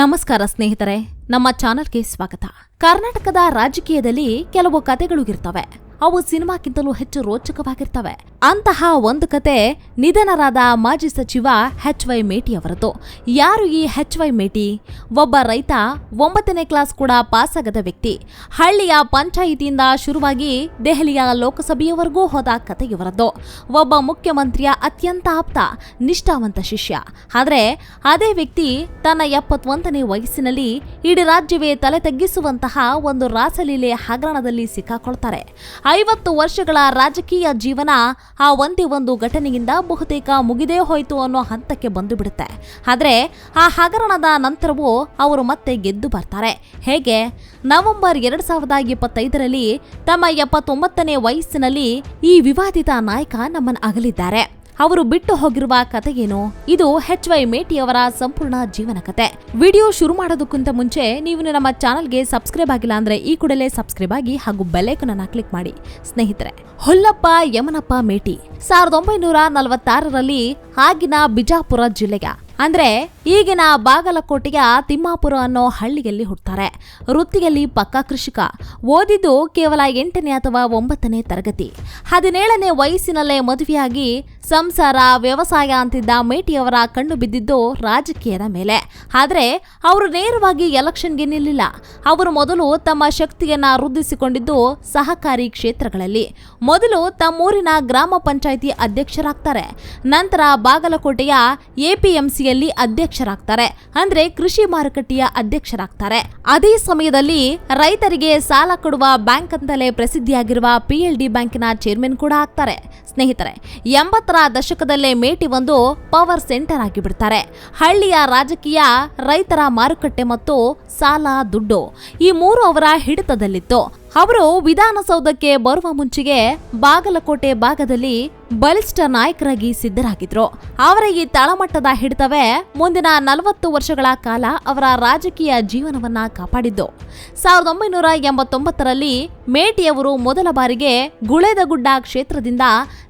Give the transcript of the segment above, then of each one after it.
ನಮಸ್ಕಾರ ಸ್ನೇಹಿತರೆ ನಮ್ಮ ಚಾನಲ್ಗೆ ಸ್ವಾಗತ. ಕರ್ನಾಟಕದ ರಾಜಕೀಯದಲ್ಲಿ ಕೆಲವು ಕತೆಗಳು ಇರ್ತವೆ. ಅವು ಸಿನಿಮಾಕ್ಕಿಂತಲೂ ಹೆಚ್ಚು ರೋಚಕವಾಗಿರ್ತವೆ. ಅಂತಹ ಒಂದು ಕತೆ ನಿಧನರಾದ ಮಾಜಿ ಸಚಿವ ಹೆಚ್ ವೈ ಮೇಟಿ ಅವರದ್ದು ಯಾರು ಈ ಹೆಚ್ ವೈ ಮೇಟಿ? ಒಬ್ಬ ರೈತ, ಒಂಬತ್ತನೇ ಕ್ಲಾಸ್ ಕೂಡ ಪಾಸಾಗದ ವ್ಯಕ್ತಿ. ಹಳ್ಳಿಯ ಪಂಚಾಯಿತಿಯಿಂದ ಶುರುವಾಗಿ ದೆಹಲಿಯ ಲೋಕಸಭೆಯವರೆಗೂ ಹೋದ ಕತೆ ಇವರದ್ದು ಒಬ್ಬ ಮುಖ್ಯಮಂತ್ರಿಯ ಅತ್ಯಂತ ಆಪ್ತ, ನಿಷ್ಠಾವಂತ ಶಿಷ್ಯ. ಆದರೆ ಅದೇ ವ್ಯಕ್ತಿ ತನ್ನ ಎಪ್ಪತ್ತೊಂದನೇ ವಯಸ್ಸಿನಲ್ಲಿ ಇಡೀ ರಾಜ್ಯವೇ ತಲೆ ತಗ್ಗಿಸುವಂತಹ ಒಂದು ರಾಸಲೀಲೆ ಹಗರಣದಲ್ಲಿ ಸಿಕ್ಕಾಕೊಳ್ತಾರೆ. ಐವತ್ತು ವರ್ಷಗಳ ರಾಜಕೀಯ ಜೀವನ ಆ ಒಂದೇ ಒಂದು ಘಟನೆಯಿಂದ ಬಹುತೇಕ ಮುಗಿದೇ ಹೋಯಿತು ಅನ್ನೋ ಹಂತಕ್ಕೆ ಬಂದು ಬಿಡುತ್ತೆ ಆದರೆ ಆ ಹಗರಣದ ನಂತರವೂ ಅವರು ಮತ್ತೆ ಗೆದ್ದು ಬರ್ತಾರೆ. ಹೇಗೆ? ನವೆಂಬರ್ ಎರಡು ಸಾವಿರದ ಇಪ್ಪತ್ತೈದರಲ್ಲಿ ತಮ್ಮ ಎಪ್ಪತ್ತೊಂಬತ್ತನೇ ವಯಸ್ಸಿನಲ್ಲಿ ಈ ವಿವಾದಿತ ನಾಯಕ ನಮ್ಮನ್ನು ಅಗಲಿದ್ದಾರೆ. ಅವರು ಬಿಟ್ಟು ಹೋಗಿರುವ ಕಥೆಯೇನು ಇದು ಹೆಚ್ ವೈ ಮೇಟಿಯವರ ಸಂಪೂರ್ಣ ಜೀವನ ಕತೆ. ವಿಡಿಯೋ ಶುರು ಮಾಡೋದಕ್ಕಿಂತ ಮುಂಚೆ ನೀವು ನಮ್ಮ ಚಾನಲ್ಗೆ ಸಬ್ಸ್ಕ್ರೈಬ್ ಆಗಿಲ್ಲ ಅಂದ್ರೆ ಈ ಕೂಡಲೇ ಸಬ್ಸ್ಕ್ರೈಬ್ ಆಗಿ ಹಾಗೂ ಬೆಲ್ಲೈಕನ್ ಅನ್ನ ಕ್ಲಿಕ್ ಮಾಡಿ. ಸ್ನೇಹಿತರೆ, ಹೊಲ್ಲಪ್ಪ, ಯಮನಪ್ಪ ಮೇಟಿ ಸಾವಿರದ ಒಂಬೈನೂರ ನಲವತ್ತಾರರಲ್ಲಿ ಆಗಿನ ಬಿಜಾಪುರ ಜಿಲ್ಲೆಯ ಅಂದ್ರೆ ಈಗಿನ ಬಾಗಲಕೋಟೆಯ ತಿಮ್ಮಾಪುರ ಅನ್ನೋ ಹಳ್ಳಿಯಲ್ಲಿ ಹುಟ್ಟುತ್ತಾರೆ ವೃತ್ತಿಯಲ್ಲಿ ಪಕ್ಕಾ ಕೃಷಿಕ. ಓದಿದ್ದು ಕೇವಲ ಎಂಟನೇ ಅಥವಾ ಒಂಬತ್ತನೇ ತರಗತಿ. ಹದಿನೇಳನೇ ವಯಸ್ಸಿನಲ್ಲೇ ಮದುವೆಯಾಗಿ ಸಂಸಾರ, ವ್ಯವಸಾಯ ಅಂತಿದ್ದ ಮೇಟಿಯವರ ಕಣ್ಣು ಬಿದ್ದಿದ್ದು ರಾಜಕೀಯದ ಮೇಲೆ. ಆದರೆ ಅವರು ನೇರವಾಗಿ ಎಲೆಕ್ಷನ್ಗೆ ನಿಲ್ಲಿಲ್ಲ. ಅವರು ಮೊದಲು ತಮ್ಮ ಶಕ್ತಿಯನ್ನ ವೃದ್ಧಿಸಿಕೊಂಡಿದ್ದು ಸಹಕಾರಿ ಕ್ಷೇತ್ರಗಳಲ್ಲಿ. ಮೊದಲು ತಮ್ಮೂರಿನ ಗ್ರಾಮ ಪಂಚಾಯಿತಿ ಅಧ್ಯಕ್ಷರಾಗ್ತಾರೆ. ನಂತರ ಬಾಗಲಕೋಟೆಯ ಎಪಿಎಂಸಿಯಲ್ಲಿ ಅಧ್ಯಕ್ಷರಾಗ್ತಾರೆ. ಅಂದ್ರೆ ಕೃಷಿ ಮಾರುಕಟ್ಟೆಯ ಅಧ್ಯಕ್ಷರಾಗ್ತಾರೆ. ಅದೇ ಸಮಯದಲ್ಲಿ ರೈತರಿಗೆ ಸಾಲ ಕೊಡುವ ಬ್ಯಾಂಕ್ ಅಂತಲೇ ಪ್ರಸಿದ್ಧಿಯಾಗಿರುವ ಪಿಎಲ್ಡಿ ಬ್ಯಾಂಕಿನ ಚೇರ್ಮನ್ ಕೂಡ ಆಗ್ತಾರೆ. ಸ್ನೇಹಿತರೆ, ಎಂಬತ್ತರ ದಶಕದಲ್ಲೇ ಮೇಟಿ ಒಂದು ಪವರ್ ಸೆಂಟರ್ ಆಗಿಬಿಡ್ತಾರೆ. ಹಳ್ಳಿಯ ರಾಜಕೀಯ, ರೈತರ ಮಾರುಕಟ್ಟೆ ಮತ್ತು ಸಾಲ, ದುಡ್ಡು ಈ ಮೂರು ಅವರ ಹಿಡಿತದಲ್ಲಿತ್ತು. ಅವರು ವಿಧಾನಸೌಧಕ್ಕೆ ಬರುವ ಮುಂಚೆಗೆ ಬಾಗಲಕೋಟೆ ಭಾಗದಲ್ಲಿ ಬಲಿಷ್ಠ ನಾಯಕರಾಗಿ ಸಿದ್ಧರಾಗಿದ್ರು. ಅವರ ಈ ತಳಮಟ್ಟದ ಹಿಡಿತವೇ ಮುಂದಿನ ನಲವತ್ತು ವರ್ಷಗಳ ಕಾಲ ಅವರ ರಾಜಕೀಯ ಜೀವನವನ್ನ ಕಾಪಾಡಿದ್ದು. ಸಾವಿರದ ಒಂಬೈನೂರ ಎಂಬತ್ತೊಂಬತ್ತರಲ್ಲಿ ಮೇಟಿಯವರು ಮೊದಲ ಬಾರಿಗೆ ಗುಳೇದಗುಡ್ಡ ಕ್ಷೇತ್ರದಿಂದ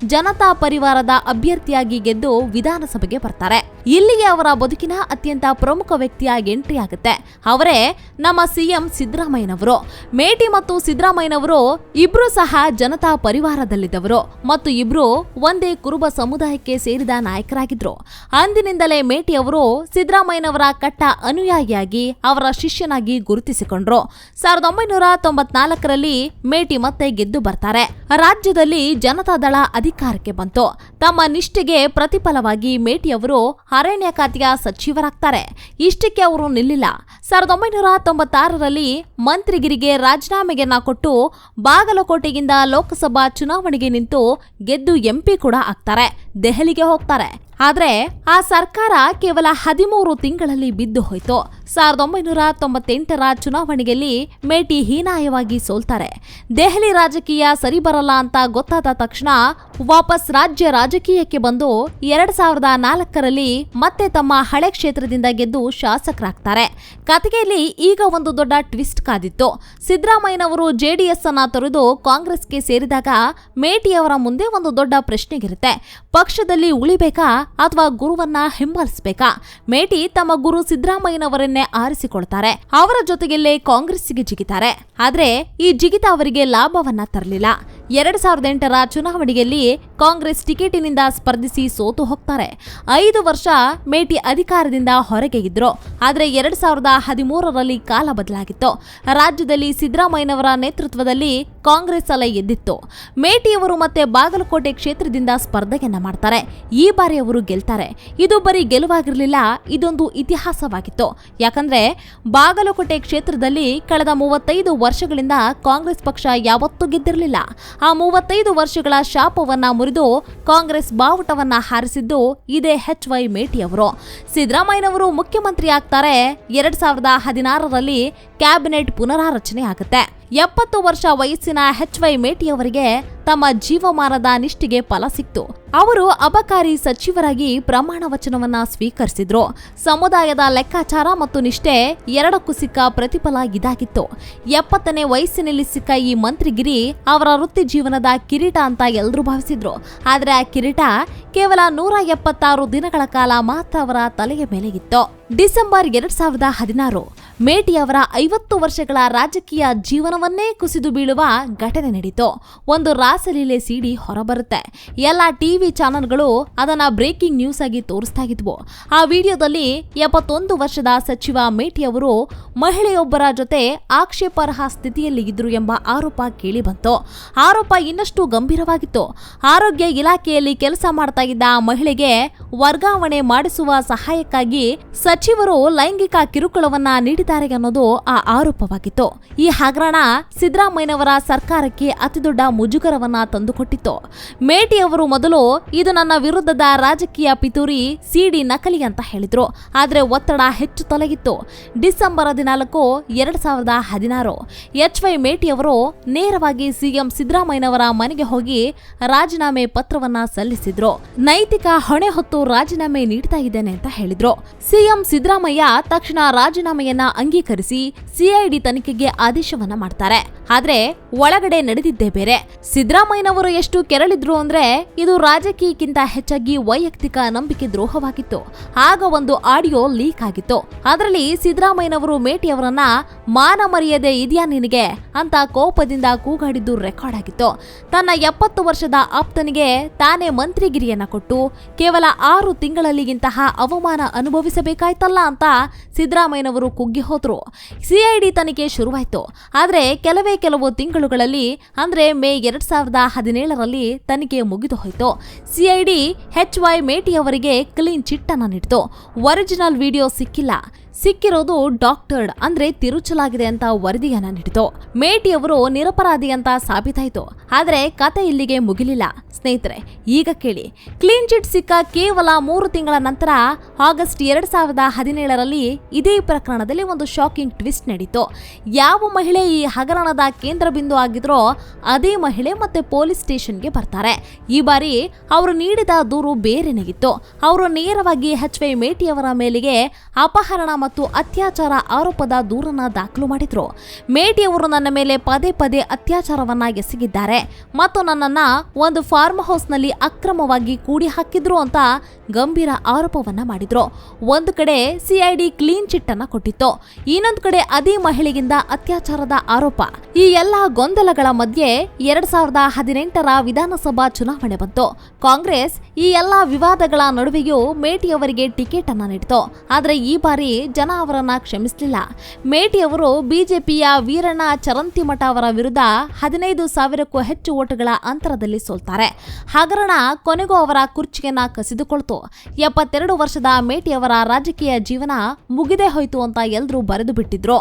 ಜನತಾ ಪರಿವಾರದ ಅಭ್ಯರ್ಥಿಯಾಗಿ ಗೆದ್ದು ವಿಧಾನಸಭೆಗೆ ಬರ್ತಾರೆ. ಇಲ್ಲಿಗೆ ಅವರ ಬದುಕಿನ ಅತ್ಯಂತ ಪ್ರಮುಖ ವ್ಯಕ್ತಿಯಾಗಿ ಎಂಟ್ರಿ ಆಗುತ್ತೆ. ಅವರೇ ನಮ್ಮ ಸಿಎಂ ಸಿದ್ದರಾಮಯ್ಯನವರು. ಮೇಟಿ ಮತ್ತು ಸಿದ್ದರಾಮಯ್ಯನವರು ಇಬ್ರು ಸಹ ಜನತಾ ಪರಿವಾರದಲ್ಲಿದ್ದವರು. ಮತ್ತು ಇಬ್ರು ಒಂದೇ ಕುರುಬ ಸಮುದಾಯಕ್ಕೆ ಸೇರಿದ ನಾಯಕರಾಗಿದ್ರು. ಅಂದಿನಿಂದಲೇ ಮೇಟಿ ಅವರು ಸಿದ್ದರಾಮಯ್ಯನವರ ಕಟ್ಟ ಅನುಯಾಯಿಯಾಗಿ ಅವರ ಶಿಷ್ಯನಾಗಿ ಗುರುತಿಸಿಕೊಂಡ್ರು. ಸಾವಿರದ ಒಂಬೈನೂರ ತೊಂಬತ್ನಾಲ್ಕರಲ್ಲಿ ಮೇಟಿ ಮತ್ತೆ ಗೆದ್ದು ಬರ್ತಾರೆ. ರಾಜ್ಯದಲ್ಲಿ ಜನತಾದಳ ಅಧಿಕಾರಕ್ಕೆ ಬಂತು. ತಮ್ಮ ನಿಷ್ಠೆಗೆ ಪ್ರತಿಫಲವಾಗಿ ಮೇಟಿ ಅವರು ಅರಣ್ಯ ಖಾತೆಯ ಸಚಿವರಾಗ್ತಾರೆ. ಇಷ್ಟಕ್ಕೆ ಅವರು ನಿಲ್ಲಿಲ್ಲ. ಸಾವಿರದ ಒಂಬೈನೂರ ತೊಂಬತ್ತಾರರಲ್ಲಿ ಮಂತ್ರಿಗಿರಿಗೆ ರಾಜೀನಾಮೆಯನ್ನ ಕೊಟ್ಟು ಬಾಗಲಕೋಟೆಯಿಂದ ಲೋಕಸಭಾ ಚುನಾವಣೆಗೆ ನಿಂತು ಗೆದ್ದು ಎಂಪಿ ಕೂಡ ಆಗ್ತಾರೆ. ದೆಹಲಿಗೆ ಹೋಗ್ತಾರೆ. ಆದ್ರೆ ಆ ಸರ್ಕಾರ ಕೇವಲ ಹದಿಮೂರು ತಿಂಗಳಲ್ಲಿ ಬಿದ್ದು ಹೋಯ್ತು. ಸಾವಿರದ ಒಂಬೈನೂರ ತೊಂಬತ್ತೆಂಟರ ಚುನಾವಣೆಯಲ್ಲಿ ಮೇಟಿ ಹೀನಾಯವಾಗಿ ಸೋಲ್ತಾರೆ. ದೆಹಲಿ ರಾಜಕೀಯ ಸರಿ ಬರಲ್ಲ ಅಂತ ಗೊತ್ತಾದ ತಕ್ಷಣ ವಾಪಸ್ ರಾಜ್ಯ ರಾಜಕೀಯಕ್ಕೆ ಬಂದು ಎರಡ್ ಸಾವಿರದ ನಾಲ್ಕರಲ್ಲಿ ಮತ್ತೆ ತಮ್ಮ ಹಳೆ ಕ್ಷೇತ್ರದಿಂದ ಗೆದ್ದು ಶಾಸಕರಾಗ್ತಾರೆ. ಕತೆಗೆಯಲ್ಲಿ ಈಗ ಒಂದು ದೊಡ್ಡ ಟ್ವಿಸ್ಟ್ ಕಾದಿತ್ತು. ಸಿದ್ದರಾಮಯ್ಯನವರು ಜೆಡಿಎಸ್ ಅನ್ನ ತೊರೆದು ಕಾಂಗ್ರೆಸ್ಗೆ ಸೇರಿದಾಗ ಮೇಟಿಯವರ ಮುಂದೆ ಒಂದು ದೊಡ್ಡ ಪ್ರಶ್ನೆಗಿರುತ್ತೆ. ಪಕ್ಷದಲ್ಲಿ ಉಳಿಬೇಕಾ ಅಥವಾ ಗುರುವನ್ನ ಹಿಂಬಾಲಿಸಬೇಕಾ? ಮೇಟಿ ತಮ್ಮ ಗುರು ಸಿದ್ದರಾಮಯ್ಯನವರನ್ನೇ ಆರಿಸಿಕೊಳ್ತಾರೆ. ಅವರ ಜೊತೆಗೆಲ್ಲೇ ಕಾಂಗ್ರೆಸ್ಸಿಗೆ ಜಿಗಿತಾರೆ. ಆದ್ರೆ ಈ ಜಿಗಿತ ಅವರಿಗೆ ಲಾಭವನ್ನ ತರಲಿಲ್ಲ. ಎರಡ್ ಸಾವಿರದ ಎಂಟರ ಚುನಾವಣೆಯಲ್ಲಿ ಕಾಂಗ್ರೆಸ್ ಟಿಕೆಟಿನಿಂದ ಸ್ಪರ್ಧಿಸಿ ಸೋತು ಹೋಗ್ತಾರೆ. ಐದು ವರ್ಷ ಮೇಟಿ ಅಧಿಕಾರದಿಂದ ಹೊರಗೆ ಇದ್ರು. ಆದರೆ ಎರಡ್ ಸಾವಿರದ ಹದಿಮೂರರಲ್ಲಿ ಕಾಲ ಬದಲಾಗಿತ್ತು. ರಾಜ್ಯದಲ್ಲಿ ಸಿದ್ದರಾಮಯ್ಯನವರ ನೇತೃತ್ವದಲ್ಲಿ ಕಾಂಗ್ರೆಸ್ ಅಲೆ ಎದ್ದಿತ್ತು. ಮೇಟಿಯವರು ಮತ್ತೆ ಬಾಗಲಕೋಟೆ ಕ್ಷೇತ್ರದಿಂದ ಸ್ಪರ್ಧೆಯನ್ನ ಮಾಡ್ತಾರೆ. ಈ ಬಾರಿ ಅವರು ಗೆಲ್ತಾರೆ. ಇದು ಬರೀ ಗೆಲುವಾಗಿರಲಿಲ್ಲ, ಇದೊಂದು ಇತಿಹಾಸವಾಗಿತ್ತು. ಯಾಕಂದ್ರೆ ಬಾಗಲಕೋಟೆ ಕ್ಷೇತ್ರದಲ್ಲಿ ಕಳೆದ ಮೂವತ್ತೈದು ವರ್ಷಗಳಿಂದ ಕಾಂಗ್ರೆಸ್ ಪಕ್ಷ ಯಾವತ್ತೂ ಗೆದ್ದಿರಲಿಲ್ಲ. ಆ ಮೂವತ್ತೈದು ವರ್ಷಗಳ ಶಾಪವನ್ನ ಮುರಿದು ಕಾಂಗ್ರೆಸ್ ಬಾವುಟವನ್ನ ಹಾರಿಸಿದ್ದು ಇದೇ ಎಚ್ ವೈ ಮೇಟಿ ಅವರು. ಸಿದ್ದರಾಮಯ್ಯನವರು ಮುಖ್ಯಮಂತ್ರಿ ಆಗ್ತಾರೆ ಎರಡ್ ಸಾವಿರದ ಹದಿನಾರರಲ್ಲಿ ಕ್ಯಾಬಿನೆಟ್ ಪುನರಾರಚನೆ ಆಗುತ್ತೆ. ಎಪ್ಪತ್ತು ವರ್ಷ ವಯಸ್ಸಿನ ಎಚ್ ವೈ ಮೇಟಿಯವರಿಗೆ ತಮ್ಮ ಜೀವಮಾನದ ನಿಷ್ಠೆಗೆ ಫಲ ಸಿಕ್ತು. ಅವರು ಅಬಕಾರಿ ಸಚಿವರಾಗಿ ಪ್ರಮಾಣ ವಚನವನ್ನ ಸ್ವೀಕರಿಸಿದ್ರು. ಸಮುದಾಯದ ಲೆಕ್ಕಾಚಾರ ಮತ್ತು ನಿಷ್ಠೆ ಎರಡಕ್ಕೂ ಸಿಕ್ಕ ಪ್ರತಿಫಲ ಇದಾಗಿತ್ತು. ಎಪ್ಪತ್ತನೇ ವಯಸ್ಸಿನಲ್ಲಿ ಸಿಕ್ಕ ಈ ಮಂತ್ರಿಗಿರಿ ಅವರ ವೃತ್ತಿ ಜೀವನದ ಕಿರೀಟ ಅಂತ ಎಲ್ಲರೂ ಭಾವಿಸಿದ್ರು. ಆದ್ರೆ ಆ ಕಿರೀಟ ಕೇವಲ ನೂರ ಎಪ್ಪತ್ತಾರು ದಿನಗಳ ಕಾಲ ಮಾತ್ರ ಅವರ ತಲೆಯ ಮೇಲೆ ಇತ್ತು. ಡಿಸೆಂಬರ್ ಎರಡ್ ಸಾವಿರದ ಹದಿನಾರು ಮೇಟಿ ಅವರ ಐವತ್ತು ವರ್ಷಗಳ ರಾಜಕೀಯ ಜೀವನವನ್ನೇ ಕುಸಿದು ಬೀಳುವ ಘಟನೆ ನಡೀತು. ಒಂದು ರಾಸಲೀಲೆ ಸಿಡಿ ಹೊರಬರುತ್ತೆ. ಎಲ್ಲ ಟಿವಿ ಚಾನೆಲ್ಗಳು ಅದನ್ನ ಬ್ರೇಕಿಂಗ್ ನ್ಯೂಸ್ ಆಗಿ ತೋರಿಸ್ತಾ ಇದ್ವು ಆ ವಿಡಿಯೋದಲ್ಲಿ ಎಪ್ಪತ್ತೊಂದು ವರ್ಷದ ಸಚಿವ ಮೇಟಿಯವರು ಮಹಿಳೆಯೊಬ್ಬರ ಜೊತೆ ಆಕ್ಷೇಪಾರ್ಹ ಸ್ಥಿತಿಯಲ್ಲಿ ಇದ್ರು ಎಂಬ ಆರೋಪ ಕೇಳಿ ಬಂತು ಆರೋಪ ಇನ್ನಷ್ಟು ಗಂಭೀರವಾಗಿತ್ತು. ಆರೋಗ್ಯ ಇಲಾಖೆಯಲ್ಲಿ ಕೆಲಸ ಮಾಡ್ತಾ ಇದ್ದ ಮಹಿಳೆಗೆ ವರ್ಗಾವಣೆ ಮಾಡಿಸುವ ಸಹಾಯಕ್ಕಾಗಿ ಸಚಿವರು ಲೈಂಗಿಕ ಕಿರುಕುಳವನ್ನ ನೀಡಿದ್ದಾರೆ ಅನ್ನೋದು ಆ ಆರೋಪವಾಗಿತ್ತು. ಈ ಹಗರಣ ಸಿದ್ದರಾಮಯ್ಯನವರ ಸರ್ಕಾರಕ್ಕೆ ಅತಿದೊಡ್ಡ ಮುಜುಗರವನ್ನ ತಂದುಕೊಟ್ಟಿತ್ತು. ಮೇಟಿ ಅವರು ಮೊದಲು, ಇದು ನನ್ನ ವಿರುದ್ಧದ ರಾಜಕೀಯ ಪಿತೂರಿ, ಸಿಡಿ ನಕಲಿ ಅಂತ ಹೇಳಿದ್ರು. ಆದರೆ ಒತ್ತಡ ಹೆಚ್ಚು ತೊಲಗಿತ್ತು. ಡಿಸೆಂಬರ್ ಹದಿನಾಲ್ಕು, ಎರಡ್ ಸಾವಿರದ ಹದಿನಾರು. ಎಚ್ ವೈ ಮೇಟಿ ಅವರು ನೇರವಾಗಿ ಸಿಎಂ ಸಿದ್ದರಾಮಯ್ಯನವರ ಮನೆಗೆ ಹೋಗಿ ರಾಜೀನಾಮೆ ಪತ್ರವನ್ನ ಸಲ್ಲಿಸಿದ್ರು. ನೈತಿಕ ಹೊಣೆ ಹೊತ್ತು ರಾಜೀನಾಮೆ ನೀಡ್ತಾ ಇದ್ದೇನೆ ಅಂತ ಹೇಳಿದ್ರು. ಸಿಎಂ ಸಿದ್ದರಾಮಯ್ಯ ತಕ್ಷಣ ರಾಜೀನಾಮೆಯನ್ನ ಅಂಗೀಕರಿಸಿ ಸಿಐಡಿ ತನಿಖೆಗೆ ಆದೇಶವನ್ನ ಮಾಡ್ತಾರೆ. ಆದ್ರೆ ಒಳಗಡೆ ನಡೆದಿದ್ದೇ ಬೇರೆ. ಸಿದ್ದರಾಮಯ್ಯನವರು ಎಷ್ಟು ಕೆರಳಿದ್ರು ಅಂದ್ರೆ ಇದು ರಾಜಕೀಯಕ್ಕಿಂತ ಹೆಚ್ಚಾಗಿ ವೈಯಕ್ತಿಕ ನಂಬಿಕೆ ದ್ರೋಹವಾಗಿತ್ತು. ಆಗ ಒಂದು ಆಡಿಯೋ ಲೀಕ್ ಆಗಿತ್ತು. ಅದರಲ್ಲಿ ಸಿದ್ದರಾಮಯ್ಯನವರು ಮೇಟಿ ಅವರನ್ನ ಮಾನ ಮರ್ಯಾದೆ ಇದೆಯಾ ನಿನಗೆ ಅಂತ ಕೋಪದಿಂದ ಕೂಗಾಡಿದ್ದು ರೆಕಾರ್ಡ್ ಆಗಿತ್ತು. ತನ್ನ ಎಪ್ಪತ್ತು ವರ್ಷದ ಆಪ್ತನಿಗೆ ತಾನೇ ಮಂತ್ರಿಗಿರಿಯನ್ನ ಕೊಟ್ಟು ಕೇವಲ ಆರು ತಿಂಗಳಲ್ಲಿ ಇಂತಹ ಅವಮಾನ ಅನುಭವಿಸಬೇಕಾಯ್ತಲ್ಲ ಅಂತ ಸಿದ್ದರಾಮಯ್ಯನವರು ಕುಗ್ಗಿ ಹೋದ್ರು. ಸಿಐಡಿ ತನಿಖೆ ಶುರುವಾಯಿತು. ಆದರೆ ಕೆಲವೇ ಕೆಲವು ತಿಂಗಳುಗಳಲ್ಲಿ, ಅಂದ್ರೆ ಮೇ ಎರಡ್ ಸಾವಿರದ ಹದಿನೇಳರಲ್ಲಿ ತನಿಖೆ ಮುಗಿದು ಹೋಯಿತು. ಸಿಐಡಿ ಎಚ್ ವೈ ಮೇಟಿ ಅವರಿಗೆ ಕ್ಲೀನ್ ಚಿಟ್ ಅನ್ನು ನೀಡಿತು. ಒರಿಜಿನಲ್ ವಿಡಿಯೋ ಸಿಕ್ಕಿಲ್ಲ. ಸಿಕ್ಕಿರೋದು ಡಾಕ್ಟರ್ಡ್ ಅಂದ್ರೆ ತಿರುಚಲಾಗಿದೆ ಅಂತ ವರದಿಯನ್ನ ನೀಡಿತು. ಮೇಟಿ ಅವರು ನಿರಪರಾಧಿ ಅಂತ ಸಾಬೀತಾಯ್ತು. ಆದ್ರೆ ಕತೆ ಇಲ್ಲಿಗೆ ಮುಗಿಲಿಲ್ಲ. ಸ್ನೇಹಿತರೆ, ಈಗ ಕೇಳಿ. ಕ್ಲೀನ್ ಚಿಟ್ ಸಿಕ್ಕ ಕೇವಲ ಮೂರು ತಿಂಗಳ ನಂತರ ಆಗಸ್ಟ್ ಎರಡ್ ಸಾವಿರದ ಹದಿನೇಳರಲ್ಲಿ ಇದೇ ಪ್ರಕರಣದಲ್ಲಿ ಒಂದು ಶಾಕಿಂಗ್ ಟ್ವಿಸ್ಟ್ ನಡೀತು. ಯಾವ ಮಹಿಳೆ ಈ ಹಗರಣದ ಕೇಂದ್ರ ಬಿಂದು ಆಗಿದ್ರೋ ಅದೇ ಮಹಿಳೆ ಮತ್ತೆ ಪೊಲೀಸ್ ಸ್ಟೇಷನ್ಗೆ ಬರ್ತಾರೆ. ಈ ಬಾರಿ ಅವರು ನೀಡಿದ ದೂರು ಬೇರೆನೆಗಿತ್ತು ಅವರು ನೇರವಾಗಿ ಹೆಚ್ ವೈ ಮೇಟಿಯವರ ಮೇಲಿಗೆ ಅಪಹರಣ ಮತ್ತು ಅತ್ಯಾಚಾರ ಆರೋಪದ ದೂರನ್ನ ದಾಖಲು ಮಾಡಿದ್ರು. ಮೇಟಿಯವರು ನನ್ನ ಮೇಲೆ ಪದೇ ಪದೇ ಅತ್ಯಾಚಾರವನ್ನ ಎಸಗಿದ್ದಾರೆ. ಮತ್ತು ನನ್ನನ್ನ ಒಂದು ಫಾರ್ಮ್ ಹೌಸ್ನಲ್ಲಿ ಅಕ್ರಮವಾಗಿ ಕೂಡಿ ಹಾಕಿದ್ರು ಅಂತ ಗಂಭೀರ ಆರೋಪವನ್ನ ಮಾಡಿದ್ರು. ಒಂದು ಕಡೆ ಸಿಐಡಿ ಕ್ಲೀನ್ ಚಿಟ್ ಅನ್ನ ಕೊಟ್ಟಿತ್ತು. ಇನ್ನೊಂದು ಕಡೆ ಅದೇ ಮಹಿಳೆಗಿಂದ ಅತ್ಯಾಚಾರದ ಆರೋಪ. ಈ ಎಲ್ಲಾ ಗೊಂದಲಗಳ ಮಧ್ಯೆ ಎರಡ್ ಸಾವಿರದ ಹದಿನೆಂಟರ ವಿಧಾನಸಭಾ ಚುನಾವಣೆ ಬಂತು. ಕಾಂಗ್ರೆಸ್ ಈ ಎಲ್ಲಾ ವಿವಾದಗಳ ನಡುವೆಯೂ ಮೇಟಿಯವರಿಗೆ ಟಿಕೆಟ್ ಅನ್ನ ನೀಡಿತು. ಆದರೆ ಈ ಬಾರಿ ಜನ ಅವರನ್ನ ಕ್ಷಮಿಸಲಿಲ್ಲ. ಮೇಟಿಯವರು ಬಿಜೆಪಿಯ ವೀರಣ್ಣ ಚರಂತಿಮಠ ಅವರ ವಿರುದ್ಧ ಹದಿನೈದು ಸಾವಿರಕ್ಕೂ ಹೆಚ್ಚು ಓಟುಗಳ ಅಂತರದಲ್ಲಿ ಸೋಲ್ತಾರೆ. ಹಗರಣ ಕೊನೆಗೂ ಅವರ ಕುರ್ಚಿಯನ್ನ ಕಸಿದುಕೊಳ್ತು. ಎಪ್ಪತ್ತೆರಡು ವರ್ಷದ ಮೇಟಿಯವರ ರಾಜಕೀಯ ಜೀವನ ಮುಗಿದೇ ಹೋಯಿತು ಅಂತ ಎಲ್ಲರೂ ಬರೆದು ಬಿಟ್ಟಿದ್ರು.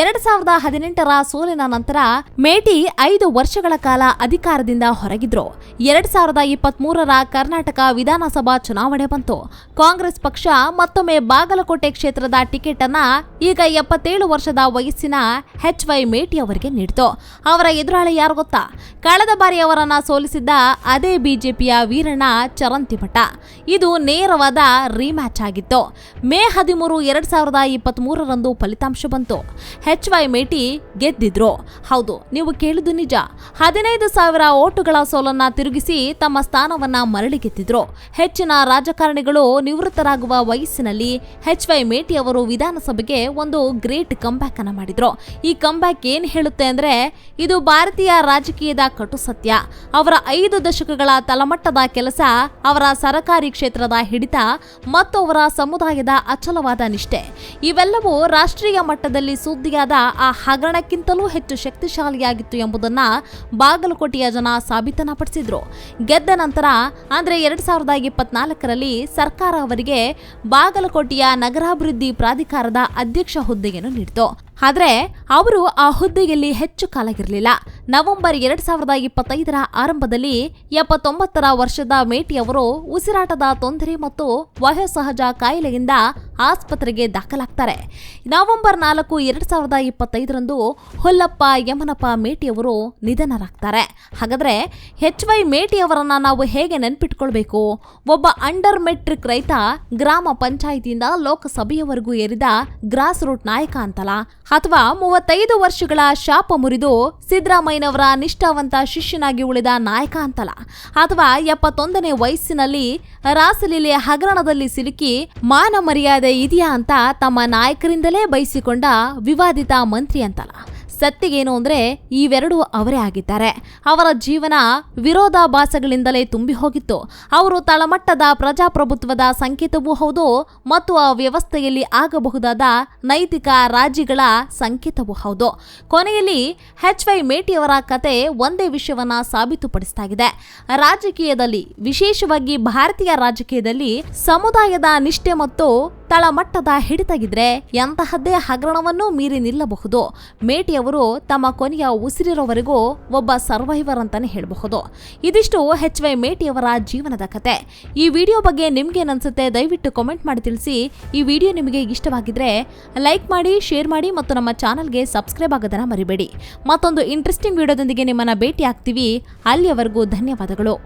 ಎರಡ್ ಸಾವಿರದ ಹದಿನೆಂಟರ ಸೋಲಿನ ನಂತರ ಮೇಟಿ ಐದು ವರ್ಷಗಳ ಕಾಲ ಅಧಿಕಾರದಿಂದ ಹೊರಗಿದ್ರು. ಎರಡ್ ಸಾವಿರದ ಇಪ್ಪತ್ತ್ ಮೂರರ ಕರ್ನಾಟಕ ವಿಧಾನಸಭಾ ಚುನಾವಣೆ ಬಂತು. ಕಾಂಗ್ರೆಸ್ ಪಕ್ಷ ಮತ್ತೊಮ್ಮೆ ಬಾಗಲಕೋಟೆ ಕ್ಷೇತ್ರದ ಟಿಕೆಟ್ ಅನ್ನ ಈಗ ಎಪ್ಪತ್ತೇಳು ವರ್ಷದ ವಯಸ್ಸಿನ ಎಚ್ ವೈ ಮೇಟಿ ಅವರಿಗೆ ನೀಡಿತು. ಅವರ ಎದುರಾಳಿ ಯಾರು ಗೊತ್ತಾ? ಕಳೆದ ಬಾರಿ ಅವರನ್ನ ಸೋಲಿಸಿದ್ದ ಅದೇ ಬಿಜೆಪಿಯ ವೀರಣ್ಣ ಚರಂತಿ ಚರಂತಿಮಠ ಇದು ನೇರವಾದ ರೀಮ್ಯಾಚ್ ಆಗಿತ್ತು. ಮೇ ಹದಿಮೂರು ಎರಡ್ ಸಾವಿರದ ಇಪ್ಪತ್ತ್ ಮೂರರಂದು ಫಲಿತಾಂಶ ಬಂತು. ಎಚ್ ವೈ ಮೇಟಿ ಗೆದ್ದಿದ್ರು. ಹೌದು, ನೀವು ಕೇಳಿದ್ದು ನಿಜ. ಹದಿನೈದು ಸಾವಿರ ಓಟುಗಳ ಸೋಲನ್ನ ತಿರುಗಿಸಿ ತಮ್ಮ ಸ್ಥಾನವನ್ನ ಮರಳಿ ಗೆದ್ದಿದ್ರು. ಹೆಚ್ಚಿನ ರಾಜಕಾರಣಿಗಳು ನಿವೃತ್ತರಾಗುವ ವಯಸ್ಸಿನಲ್ಲಿ ಹೆಚ್ ವೈ ಮೇಟಿ ಅವರು ವಿಧಾನಸಭೆಗೆ ಒಂದು ಗ್ರೇಟ್ ಕಂಬ್ಯಾಕ್ ಅನ್ನ ಮಾಡಿದ್ರು. ಈ ಕಂಬ್ಯಾಕ್ ಏನು ಹೇಳುತ್ತೆ ಅಂದ್ರೆ, ಇದು ಭಾರತೀಯ ರಾಜಕೀಯದ ಕಟು ಸತ್ಯ. ಅವರ ಐದು ದಶಕಗಳ ತಲಮಟ್ಟದ ಕೆಲಸ, ಅವರ ಸರಕಾರಿ ಕ್ಷೇತ್ರದ ಹಿಡಿತ ಮತ್ತು ಅವರ ಸಮುದಾಯದ ಅಚಲವಾದ ನಿಷ್ಠೆ. ಇವೆಲ್ಲವೂ ರಾಷ್ಟ್ರೀಯ ಮಟ್ಟದಲ್ಲಿ ಸುದ್ದಿಯಾದ ಆ ಹಗರಣಕ್ಕಿಂತಲೂ ಹೆಚ್ಚು ಶಕ್ತಿಶಾಲಿಯಾಗಿತ್ತು ಎಂಬುದನ್ನ ಬಾಗಲಕೋಟೆಯ ಜನ ಸಾಬೀತನಪಡಿಸಿದ್ರು ಗೆದ್ದ ನಂತರ, ಅಂದ್ರೆ ಎರಡ್ ಸಾವಿರದ ಇಪ್ಪತ್ನಾಲ್ಕರಲ್ಲಿ ಸರ್ಕಾರ ಅವರಿಗೆ ಬಾಗಲಕೋಟೆಯ ನಗರಾಭಿವೃದ್ಧಿ ಪ್ರಾಧಿಕಾರದ ಅಧ್ಯಕ್ಷ ಹುದ್ದೆಯನ್ನು ನೀಡಿತು. ಆದ್ರೆ ಅವರು ಆ ಹುದ್ದೆಯಲ್ಲಿ ಹೆಚ್ಚು ಕಾಲ ಇರಲಿಲ್ಲ. ನವೆಂಬರ್ ಎರಡು ಸಾವಿರದ ಇಪ್ಪತ್ತೈದರ ಆರಂಭದಲ್ಲಿ ಎಪ್ಪತ್ತೊಂಬತ್ತರ ವರ್ಷದ ಮೇಟಿ ಅವರು ಉಸಿರಾಟದ ತೊಂದರೆ ಮತ್ತು ವಯೋಸಹಜ ಕಾಯಿಲೆಯಿಂದ ಆಸ್ಪತ್ರೆಗೆ ದಾಖಲಾಗ್ತಾರೆ. ನವೆಂಬರ್ ನಾಲ್ಕು ಎರಡು ಸಾವಿರದ ಇಪ್ಪತ್ತೈದರಂದು ಹೊಲ್ಲಪ್ಪ ಯಮನಪ್ಪ ಮೇಟಿಯವರು ನಿಧನರಾಗ್ತಾರೆ. ಹಾಗಾದರೆ ಎಚ್ ವೈ ಮೇಟಿಯವರನ್ನ ನಾವು ಹೇಗೆ ನೆನ್ಪಿಟ್ಕೊಳ್ಬೇಕು? ಒಬ್ಬ ಅಂಡರ್ ಮೆಟ್ರಿಕ್ ರೈತ ಗ್ರಾಮ ಪಂಚಾಯಿತಿಯಿಂದ ಲೋಕಸಭೆಯವರೆಗೂ ಏರಿದ ಗ್ರಾಸ್ ರೂಟ್ ನಾಯಕ ಅಂತಲ್ಲ ಅಥವಾ ಮೂವತ್ತೈದು ವರ್ಷಗಳ ಶಾಪ ಮುರಿದು ಸಿದ್ದರಾಮಯ್ಯನವರ ನಿಷ್ಠಾವಂತ ಶಿಷ್ಯನಾಗಿ ಉಳಿದ ನಾಯಕ ಅಂತಲ್ಲ. ಅಥವಾ ಎಪ್ಪತ್ತೊಂದನೇ ವಯಸ್ಸಿನಲ್ಲಿ ರಾಸಲೀಲೆ ಹಗರಣದಲ್ಲಿ ಸಿಲುಕಿ ಮಾನ ಮರ್ಯಾದೆ ಇದೆಯಾ ಅಂತ ತಮ್ಮ ನಾಯಕರಿಂದಲೇ ಬಯಸಿಕೊಂಡ ವಿವಾದಿತ ಮಂತ್ರಿ ಅಂತಲ್ಲ. ಸತ್ತಿಗೇನು ಅಂದ್ರೆ ಇವೆರಡು ಅವರೇ ಆಗಿದ್ದಾರೆ. ಅವರ ಜೀವನ ವಿರೋಧಾಭಾಸಗಳಿಂದಲೇ ತುಂಬಿ ಹೋಗಿತ್ತು. ಅವರು ತಳಮಟ್ಟದ ಪ್ರಜಾಪ್ರಭುತ್ವದ ಸಂಕೇತವೂ ಹೌದು ಮತ್ತು ಆ ವ್ಯವಸ್ಥೆಯಲ್ಲಿ ಆಗಬಹುದಾದ ನೈತಿಕ ರಾಜಿಗಳ ಸಂಕೇತವೂ ಹೌದು. ಕೊನೆಯಲ್ಲಿ ಹೆಚ್ ವೈ ಮೇಟಿಯವರ ಕತೆ ಒಂದೇ ವಿಷಯವನ್ನ ಸಾಬೀತುಪಡಿಸ್ತಾ ರಾಜಕೀಯದಲ್ಲಿ, ವಿಶೇಷವಾಗಿ ಭಾರತೀಯ ರಾಜಕೀಯದಲ್ಲಿ, ಸಮುದಾಯದ ನಿಷ್ಠೆ ಮತ್ತು ತಳಮಟ್ಟದ ಹಿಡಿತಗಿದ್ರೆ ಎಂತಹದ್ದೇ ಹಗರಣವನ್ನು ಮೀರಿ ನಿಲ್ಲಬಹುದು. ಮೇಟಿಯವರು ತಮ್ಮ ಕೊನೆಯ ಉಸಿರಿರೋವರೆಗೂ ಒಬ್ಬ ಸರ್ವೈವರ್ ಅಂತಾನೆ ಹೇಳಬಹುದು. ಇದಿಷ್ಟು ಹೆಚ್ ವೈ ಮೇಟಿಯವರ ಜೀವನದ ಕತೆ. ಈ ವಿಡಿಯೋ ಬಗ್ಗೆ ನಿಮ್ಗೇನನ್ಸುತ್ತೆ ದಯವಿಟ್ಟು ಕಾಮೆಂಟ್ ಮಾಡಿ ತಿಳಿಸಿ. ಈ ವಿಡಿಯೋ ನಿಮಗೆ ಇಷ್ಟವಾಗಿದ್ರೆ ಲೈಕ್ ಮಾಡಿ, ಶೇರ್ ಮಾಡಿ ಮತ್ತು ನಮ್ಮ ಚಾನಲ್ಗೆ ಸಬ್ಸ್ಕ್ರೈಬ್ ಆಗೋದನ್ನ ಮರಿಬೇಡಿ. ಮತ್ತೊಂದು ಇಂಟ್ರೆಸ್ಟಿಂಗ್ ವಿಡಿಯೋದೊಂದಿಗೆ ನಿಮ್ಮನ್ನ ಭೇಟಿ ಆಗ್ತೀವಿ ಅಲ್ಲಿಯವರೆಗೂ ಧನ್ಯವಾದಗಳು.